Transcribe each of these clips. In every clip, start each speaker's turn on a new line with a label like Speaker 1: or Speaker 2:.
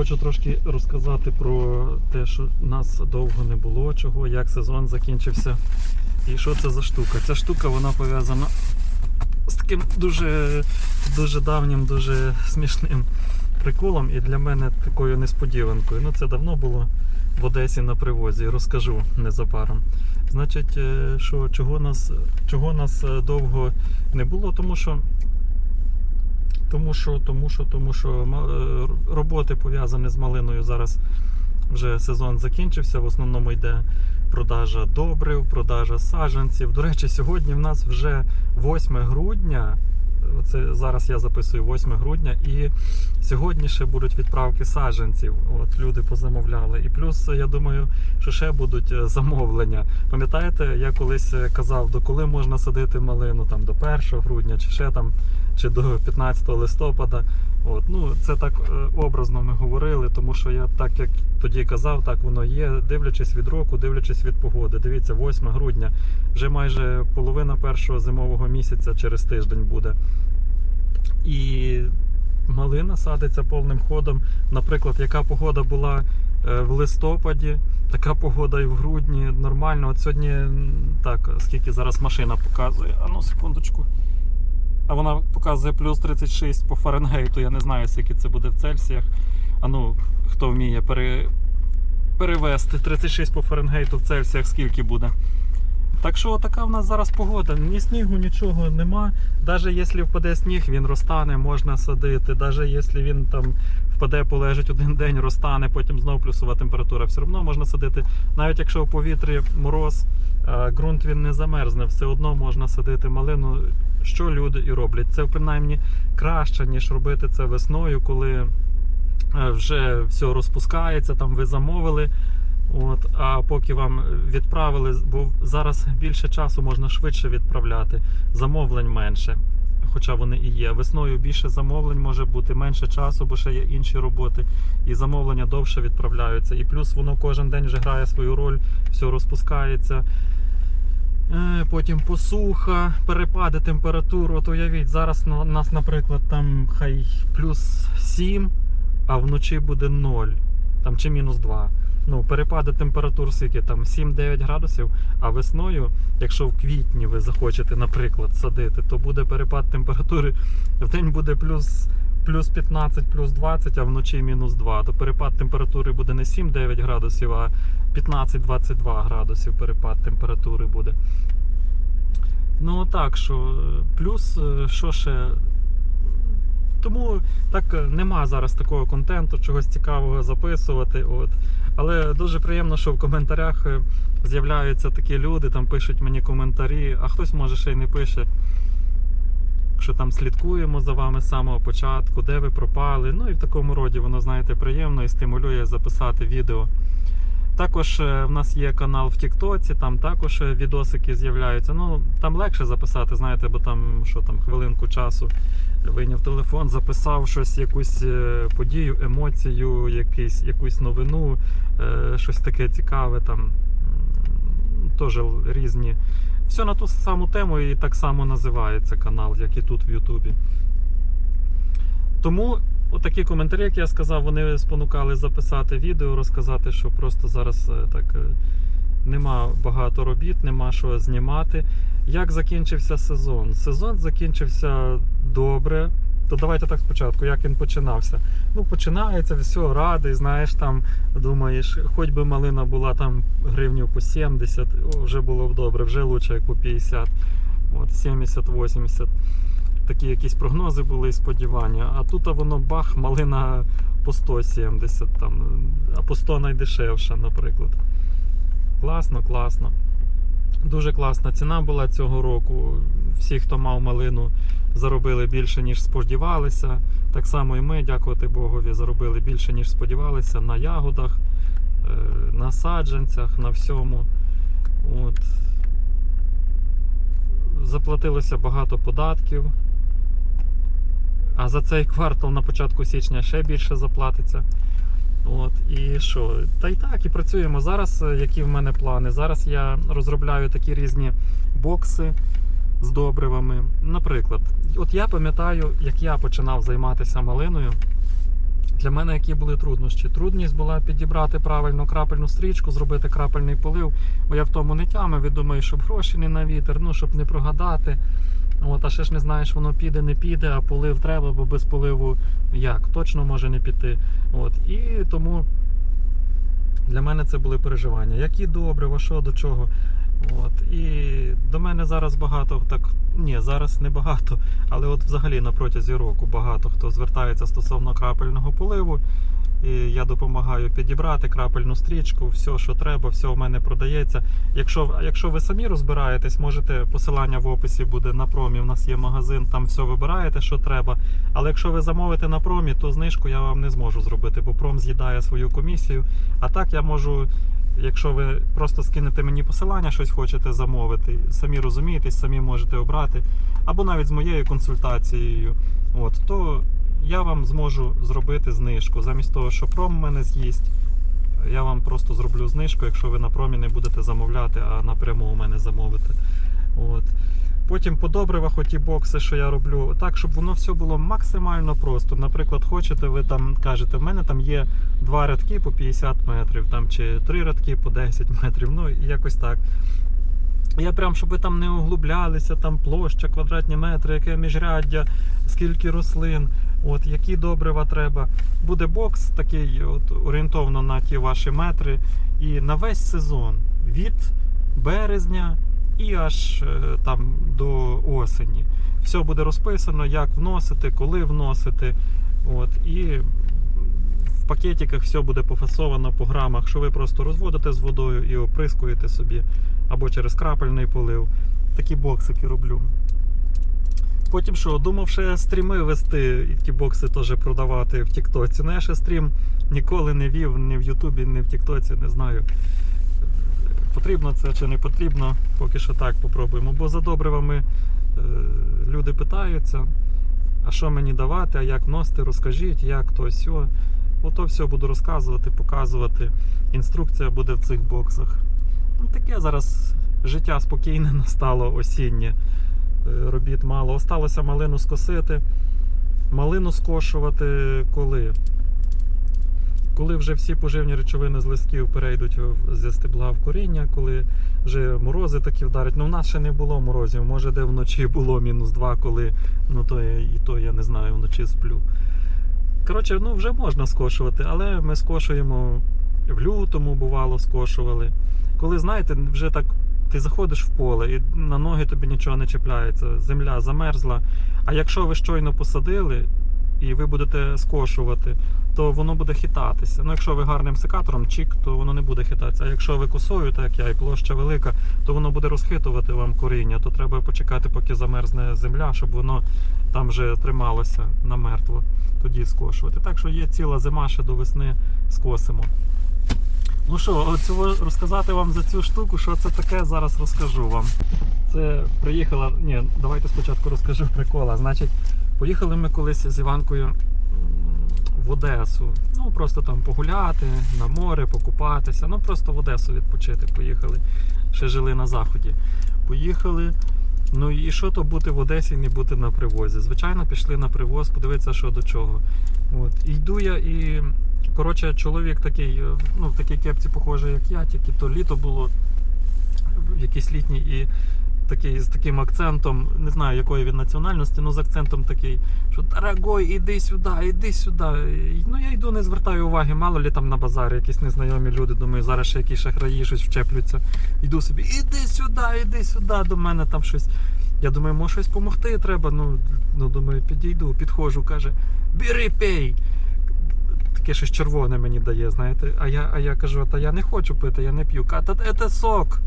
Speaker 1: Хочу трошки розказати про те, що нас довго не було, чого, як сезон закінчився. І що це за штука? Ця штука вона пов'язана з таким дуже, дуже давнім, дуже смішним приколом і для мене такою несподіванкою. Ну, це давно було в Одесі на привозі, розкажу незабаром. Значить, е, що чого нас, чого нас е, довго не було, тому що. Тому що, тому що, тому що е, роботи пов'язані з малиною зараз вже сезон закінчився. В основному йде продажа добрив, продажа саджанців. До речі, сьогодні в нас вже 8 грудня. Це зараз я записую 8 грудня, і сьогодні ще будуть відправки саджанців. От люди позамовляли. І плюс я думаю, що ще будуть е, замовлення. Пам'ятаєте, я колись е, казав, до коли можна садити малину там до 1 грудня, чи ще там, чи до 15 листопада. От, ну це так е, образно ми говорили, тому що я так як тоді казав, так воно є, дивлячись від року, дивлячись від погоди. Дивіться, 8 грудня, вже майже половина першого зимового місяця через тиждень буде. І малина садиться повним ходом. Наприклад, яка погода була е, в листопаді, така погода і в грудні. Нормально. От сьогодні так, скільки зараз машина показує. А ну секундочку. А вона показує плюс 36 по Фаренгейту. Я не знаю, скільки це буде в Цельсіях. А ну, хто вміє пере... перевести 36 по Фаренгейту в Цельсіях, скільки буде. Так що така в нас зараз погода. Ні снігу, нічого нема. Навіть якщо впаде сніг, він розтане, можна садити. Навіть якщо він там впаде, полежить один день, розтане, потім знову плюсова температура, все одно можна садити. Навіть якщо в повітрі мороз, е, ґрунт він не замерзне, все одно можна садити малину. Що люди і роблять. Це принаймні краще, ніж робити це весною, коли е, вже все розпускається, там ви замовили. От, а поки вам відправили, бо зараз більше часу можна швидше відправляти, замовлень менше. Хоча вони і є. Весною більше замовлень може бути, менше часу, бо ще є інші роботи, і замовлення довше відправляються. І плюс воно кожен день вже грає свою роль, все розпускається. Е, Потім посуха, перепади температур. От уявіть, зараз на- нас, наприклад, там хай плюс 7, а вночі буде 0, там чи мінус 2. Ну, перепади температур скільки там 7-9 градусів, а весною, якщо в квітні ви захочете, наприклад, садити, то буде перепад температури в день буде плюс, плюс 15, плюс 20, а вночі мінус 2. То перепад температури буде не 7-9 градусів, а 15-22 градусів перепад температури буде. Ну так що, плюс, е, що ще. Тому так е, нема зараз такого контенту, чогось цікавого записувати. От. Але дуже приємно, що в коментарях е, з'являються такі люди, там пишуть мені коментарі, а хтось може ще й не пише. Що там слідкуємо за вами з самого початку, де ви пропали. Ну і в такому роді воно, знаєте, приємно і стимулює записати відео. Також е, в нас є канал в Тіктоці, там також е, відосики з'являються. Ну, там легше записати, знаєте, бо там що там хвилинку часу вийняв телефон, записав щось, якусь е, подію, емоцію, якийсь, якусь новину, щось таке цікаве, там теж різні. Все на ту саму тему і так само називається канал, як і тут в Ютубі. Тому отакі коментарі, як я сказав, вони спонукали записати відео, розказати, що просто зараз е, так е, нема багато робіт, нема що знімати. Як закінчився сезон? Сезон закінчився добре. То давайте так спочатку, як він починався. Ну, починається, все, радий, знаєш, там думаєш, хоч би малина була там гривнів по 70, вже було б добре, вже лучше, як по 50, от, 70-80 такі якісь прогнози були і сподівання. А тут а воно бах, малина по 170, там, а по 100 найдешевша, наприклад. Класно, класно. Дуже класна ціна була цього року. Всі, хто мав малину, заробили більше, ніж сподівалися. Так само і ми, дякувати Богові, заробили більше, ніж сподівалися на ягодах, е, на саджанцях, на всьому. От. Заплатилося багато податків. А за цей квартал на початку січня ще більше заплатиться. От, і що? Та й так, і працюємо. Зараз, е, які в мене плани? Зараз я розробляю такі різні бокси з добривами. Наприклад, от я пам'ятаю, як я починав займатися малиною, Для мене які були труднощі? Трудність була підібрати правильно крапельну стрічку, зробити крапельний полив, бо я в тому не тямив і думаю, щоб гроші не на вітер, ну щоб не прогадати. От, а ще ж не знаєш, воно піде, не піде, а полив треба, бо без поливу як? Точно може не піти. От. І тому для мене це були переживання. Які добрива, що до чого. От. І до мене зараз багато так. Ні, зараз не багато, але от взагалі на протязі року багато хто звертається стосовно крапельного поливу. І я допомагаю підібрати крапельну стрічку, все, що треба, все в мене продається. Якщо, якщо ви самі розбираєтесь, можете посилання в описі буде на промі. У нас є магазин, там все вибираєте, що треба. Але якщо ви замовите на промі, то знижку я вам не зможу зробити, бо пром з'їдає свою комісію. А так я можу, якщо ви просто скинете мені посилання, щось хочете замовити, самі розумієтесь, самі можете обрати, або навіть з моєю консультацією, от, то я вам зможу зробити знижку. Замість того, що пром мене з'їсть, я вам просто зроблю знижку, якщо ви на промі не будете замовляти, а напряму у мене замовите. От. Потім по добривах оті бокси, що я роблю, так, щоб воно все було максимально просто. Наприклад, хочете, ви там кажете, в мене там є два рядки по 50 метрів, там, чи три рядки по 10 метрів, ну якось так. Я прям, щоб ви там не углублялися, там площа, квадратні метри, яке міжряддя, скільки рослин, от, які добрива треба. Буде бокс такий от, орієнтовно на ті ваші метри. І на весь сезон від березня і аж е, там до осені. Все буде розписано, як вносити, коли вносити. От, і в пакетиках все буде пофасовано по грамах, що ви просто розводите з водою і оприскуєте собі або через крапельний полив. Такі боксики роблю. Потім що, думав ще стріми вести і ті бокси теж продавати в Тіктоці. Ну я ще стрім ніколи не вів ні в Ютубі, ні в Тіктоці, не знаю. Потрібно це чи не потрібно, поки що так попробуємо. Бо за добривами е, люди питаються, а що мені давати, а як носити, розкажіть, як то сьо. Ото все буду розказувати, показувати. Інструкція буде в цих боксах. Ну, таке зараз життя спокійне настало осіннє. Е, Робіт мало. Осталося малину скосити. Малину скошувати коли? Коли вже всі поживні речовини з листків перейдуть зі стебла в коріння, коли вже морози такі вдарять. Ну, в нас ще не було морозів. Може, де вночі було мінус 2, коли ну то я, і то я не знаю, вночі сплю. Коротше, ну вже можна скошувати, але ми скошуємо в лютому, бувало, скошували. Коли, знаєте, вже так ти заходиш в поле і на ноги тобі нічого не чіпляється, земля замерзла. А якщо ви щойно посадили і ви будете скошувати, то воно буде хитатися. Ну, якщо ви гарним секатором чік, то воно не буде хитатися. А якщо ви косою, так як я, і площа велика, то воно буде розхитувати вам коріння. То треба почекати, поки замерзне земля, щоб воно там вже трималося намертво. Тоді скошувати. Так що є ціла зима ще до весни скосимо. Ну що, розказати вам за цю штуку, що це таке, зараз розкажу вам. Це приїхала. Ні, давайте спочатку розкажу прикола. Значить, поїхали ми колись з Іванкою в Одесу. Ну, просто там погуляти, на море, покупатися. Ну, просто в Одесу відпочити поїхали. Ще жили на заході. Поїхали. Ну і що то бути в Одесі не бути на привозі? Звичайно, пішли на привоз, подивитися, що до чого. От. І йду я і. Коротше, чоловік такий, е, ну, в такій кепці, похожий, як я, тільки то літо було якийсь літній і такий з таким акцентом, не знаю якої він національності, ну з акцентом такий, що дорогой, іди сюди, іди сюди. Ну я йду, не звертаю уваги, мало лі там на базарі якісь незнайомі люди. Думаю, зараз ще якісь шахраї щось вчеплюються. Йду собі, іди сюди, іди сюди, до мене там щось. Я думаю, може щось допомогти треба. Ну, ну думаю, підійду, підходжу, каже, бери пей. Таке щось червоне мені дає, знаєте. А я, а я кажу, та я не хочу пити, я не п'ю. «Та це сок.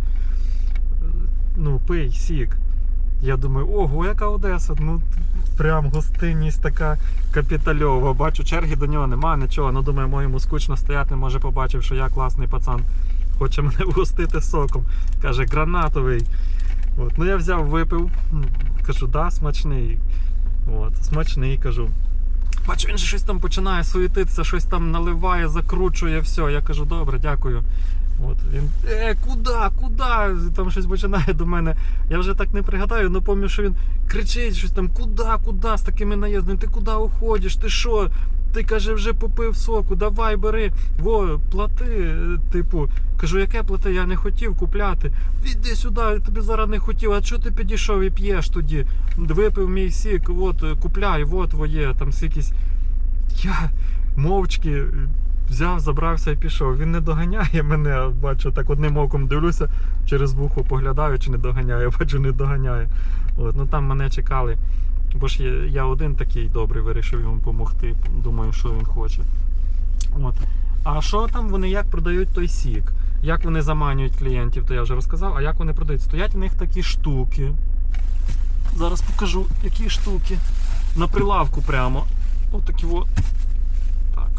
Speaker 1: Ну, пий, сік. Я думаю, ого, яка Одеса. Ну, прям гостинність така капітальова. Бачу, черги до нього нема, нічого. Ну, думаю, моєму скучно стояти, може побачив, що я класний пацан. Хоче мене вгостити соком. Каже, гранатовий. От. Ну я взяв, випив. Кажу, да, смачний. От, смачний, кажу. Бачу, він же щось там починає суетитися, щось там наливає, закручує, все. Я кажу, добре, дякую. От він, е, куди, куди? Там щось починає до мене. Я вже так не пригадаю, але пам'ятаю, що він кричить щось там, куди, куди з такими наїздами, ти куди уходиш, ти що? Ти каже, вже попив соку, давай бери, во, плати. е, Типу, кажу, яке плати? Я не хотів купляти. Іди сюди, я тобі зараз не хотів. А чого ти підійшов і п'єш тоді? Випив мій сік, от, купляй, от твоє, там якісь. Я мовчки взяв, забрався і пішов. Він не доганяє мене, бачу, так одним оком дивлюся, через вухо поглядаю, чи не доганяє, бачу, не доганяє. От, ну там мене чекали. Бо ж я, я один такий добрий, вирішив йому допомогти. Думаю, що він хоче. От. А що там вони як продають той сік? Як вони заманюють клієнтів, то я вже розказав. А як вони продають? Стоять в них такі штуки. Зараз покажу, які штуки. На прилавку прямо. Отакі во. Так.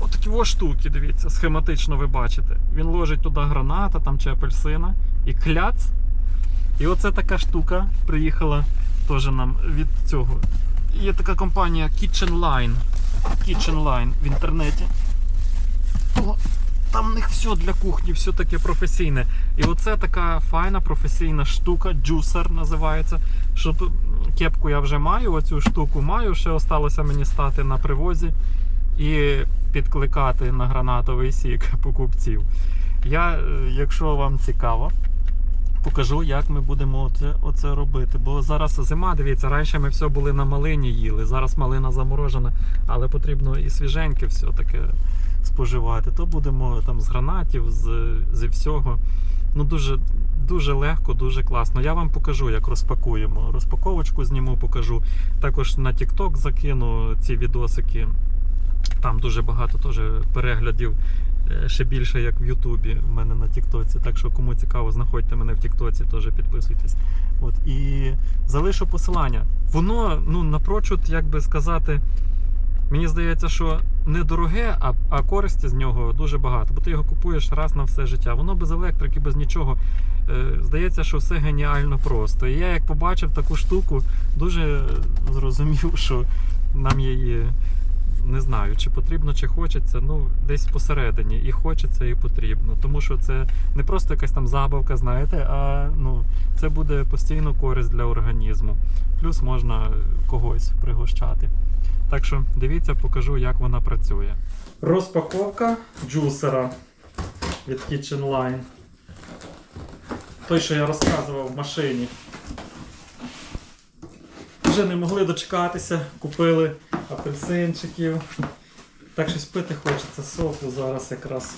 Speaker 1: Отакі во штуки, дивіться, схематично ви бачите. Він ложить туди граната там чи апельсина і кляц. І оце така штука приїхала теж нам від цього. Є така компанія Kitchen Line. Kitchen Line в інтернеті. О, там в них все для кухні, все таке професійне. І оце така файна професійна штука, джусер називається. Щоб кепку я вже маю, оцю штуку маю, ще осталося мені стати на привозі і підкликати на гранатовий сік покупців. Я, е, якщо вам цікаво, покажу, як ми будемо оце, оце робити. Бо зараз зима, дивіться, раніше ми все були на малині їли. Зараз малина заморожена, але потрібно і свіженьке все таке споживати. То будемо там з гранатів, з, зі всього. Ну дуже, дуже легко, дуже класно. Я вам покажу, як розпакуємо. Розпаковочку зніму, покажу. Також на TikTok закину ці відосики. Там дуже багато теж переглядів. Е, Ще більше, як в Ютубі в мене на Тіктоці. Так що кому цікаво, знаходьте мене в Тіктоці, теж підписуйтесь. От і залишу посилання. Воно, ну напрочуд, як би сказати, мені здається, що не дороге, а, а користі з нього дуже багато, бо ти його купуєш раз на все життя. Воно без електрики, без нічого. Е, здається, що все геніально просто. І я як побачив таку штуку, дуже зрозумів, що нам її не знаю, чи потрібно, чи хочеться. Ну, десь посередині. І хочеться, і потрібно. Тому що це не просто якась там забавка, знаєте, а ну, це буде постійно користь для організму. Плюс можна когось пригощати. Так що дивіться, покажу, як вона працює. Розпаковка джусера від Kitchen Line. Той, що я розказував в машині. Вже не могли дочекатися, купили апельсинчиків. Так щось пити хочеться соку зараз якраз.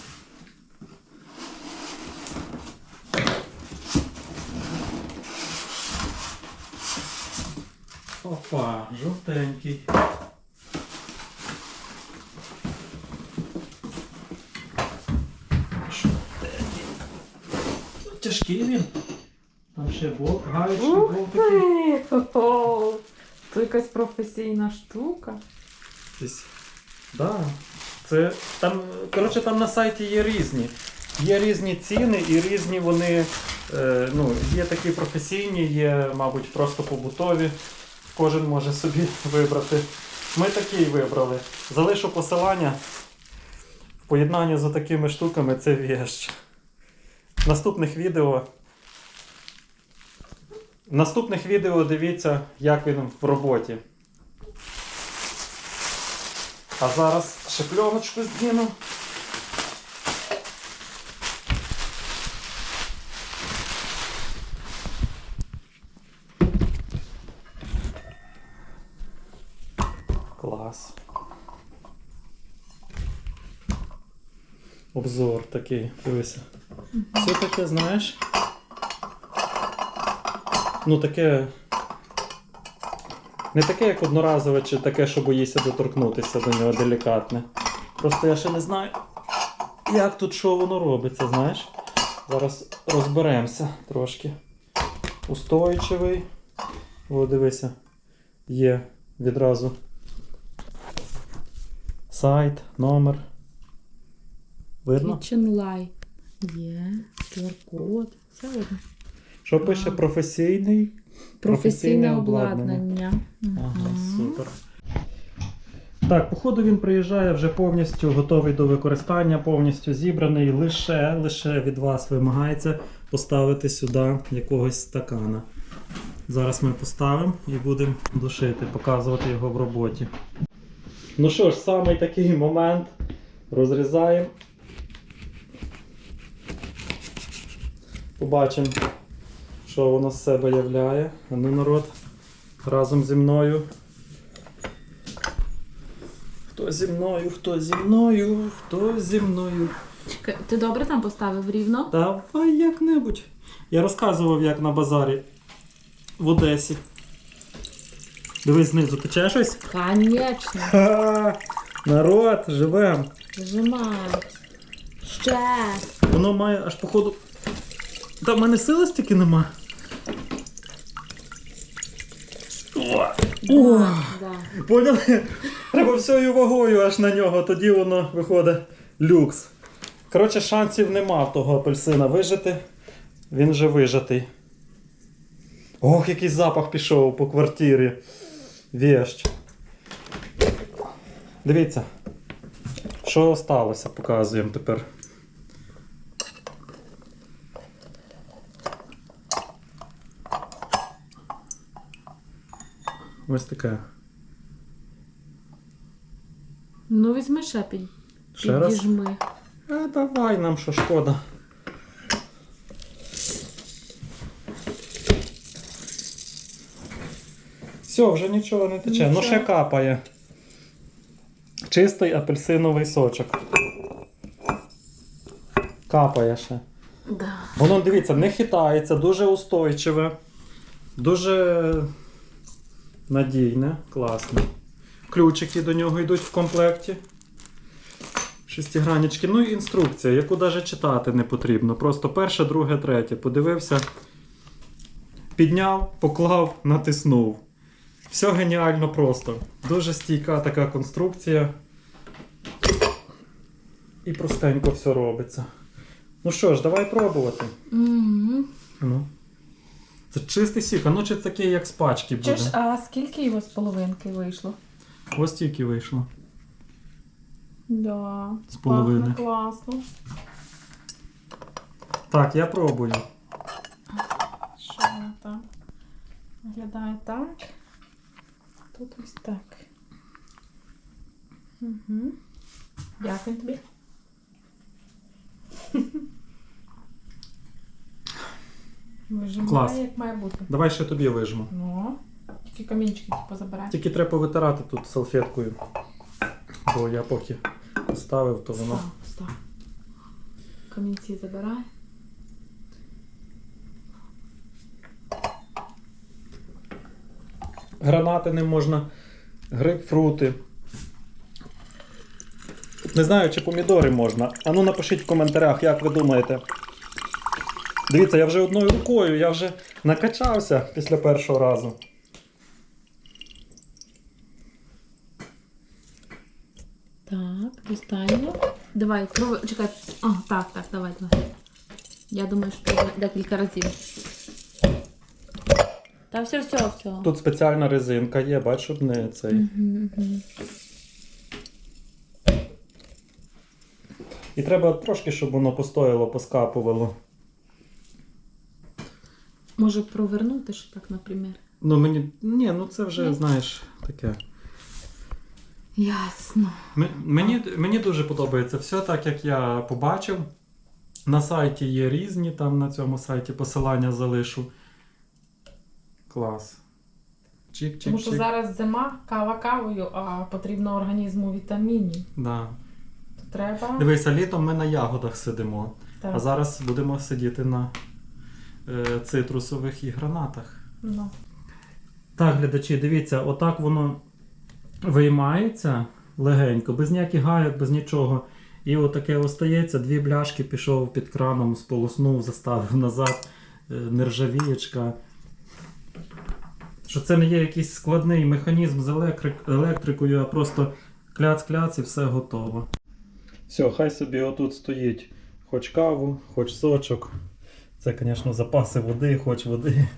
Speaker 1: Опа, жовтенький. Жовтенький. Тяжкий він. Там ще бок, гаючки,
Speaker 2: Ух
Speaker 1: болтики.
Speaker 2: Це якась професійна штука.
Speaker 1: Да. Це там, коротше, там на сайті є різні. Є різні ціни і різні вони. Е, ну, є такі професійні, є, мабуть, просто побутові. Кожен може собі вибрати. Ми такий вибрали. Залишу посилання. В поєднанні з такими штуками це вещь. В наступних відео. В наступних відео дивіться, як він в роботі. А зараз ще пленочку. Клас. Обзор такий, дивися. Все таке, знаєш. Ну таке. Не таке, як одноразове, чи таке, що боїшся доторкнутися до нього делікатне. Просто я ще не знаю, як тут що воно робиться, знаєш. Зараз розберемося трошки. Устойчивий. О, дивися. Є відразу сайт, номер. Видно?
Speaker 2: Kitchen Light. Є. QR-код. Все видно.
Speaker 1: Що пише професійний?
Speaker 2: Професійне обладнання.
Speaker 1: Ага, супер. Так, походу він приїжджає вже повністю готовий до використання, повністю зібраний. Лише, лише від вас вимагається поставити сюди якогось стакана. Зараз ми поставимо і будемо душити, показувати його в роботі. Ну що ж, самий такий момент. Розрізаємо. Побачимо, що воно з себе являє. А ну, народ, разом зі мною. Хто зі мною, хто зі мною, хто зі мною.
Speaker 2: Ти добре там поставив рівно?
Speaker 1: Давай як-небудь. Я розказував, як на базарі в Одесі. Дивись знизу, тече щось?
Speaker 2: Конечно.
Speaker 1: Ха! Народ, живем.
Speaker 2: Зажимай. Ще.
Speaker 1: Воно має аж походу. Та в мене сили стільки нема. Поняли? Треба всією вагою аж на нього, тоді воно виходить люкс. Коротше, шансів нема в того апельсина вижити. Він вже вижатий. Ох, який запах пішов по квартирі. Вещ. Дивіться, що сталося, показуємо тепер. Ось таке.
Speaker 2: Ну візьми ще під.
Speaker 1: Ще раз.
Speaker 2: Підіжми.
Speaker 1: А давай нам що шкода. Все, вже нічого не тече. Ну ще капає. Чистий апельсиновий сочок. Капає ще.
Speaker 2: Да.
Speaker 1: Воно, дивіться, не хитається, дуже устойчиве, дуже надійне, класне. Ключики до нього йдуть в комплекті. Шестигранічки. Ну і інструкція, яку навіть читати не потрібно. Просто перше, друге, третє. Подивився, підняв, поклав, натиснув. Все геніально просто. Дуже стійка така конструкція. І простенько все робиться. Ну що ж, давай пробувати.
Speaker 2: Мгм.
Speaker 1: Ну. Це чистий сік, а ну чи такий, як з пачки буде.
Speaker 2: Чи ж, а скільки його з половинки вийшло?
Speaker 1: Ось тільки вийшло.
Speaker 2: Да.
Speaker 1: З половини.
Speaker 2: Пахне класно.
Speaker 1: Так, я пробую.
Speaker 2: Що воно там? Виглядає так. Тут ось так. Угу. Дякую тобі. Вижимає,
Speaker 1: Клас.
Speaker 2: як має бути.
Speaker 1: Давай ще тобі вижму.
Speaker 2: Ну, тільки камінчики типу забирай.
Speaker 1: Тільки треба витирати тут салфеткою. Бо я поки поставив, то воно.
Speaker 2: Став, став. Камінці забирай.
Speaker 1: Гранати не можна, грейпфрути. Не знаю, чи помідори можна. А ну напишіть в коментарях, як ви думаєте. Дивіться, я вже одною рукою, я вже накачався після першого разу.
Speaker 2: Так, достатньо. Давай, пробуй. Чекай. А, так, так, давай, давай. Я думаю, що декілька разів. Та все, все, все.
Speaker 1: Тут спеціальна резинка є, щоб не цей. І треба трошки, щоб воно постояло, поскапувало.
Speaker 2: Може провернути ж так, наприклад.
Speaker 1: Ну мені. Ні, ну це вже,
Speaker 2: Ні?
Speaker 1: знаєш, таке.
Speaker 2: Ясно.
Speaker 1: М- Мені, мені дуже подобається все так, як я побачив. На сайті є різні, там на цьому сайті посилання залишу. Клас. Чик-чик-чик.
Speaker 2: Тому що зараз зима, кава кавою, а потрібно організму вітамінів.
Speaker 1: Да.
Speaker 2: То треба.
Speaker 1: Дивися, літом ми на ягодах сидимо,
Speaker 2: Так.
Speaker 1: а зараз будемо сидіти на цитрусових і гранатах.
Speaker 2: Ну.
Speaker 1: Так, глядачі, дивіться, отак воно виймається легенько, без ніяких гайок, без нічого. І отаке остається, дві бляшки пішов під краном, сполоснув, заставив назад, е, нержавієчка. Що це не є якийсь складний механізм з електрик- електрикою, а просто кляц-кляц і все готово. Все, хай собі отут стоїть хоч каву, хоч сочок. Це, звісно, запаси води, хоч води.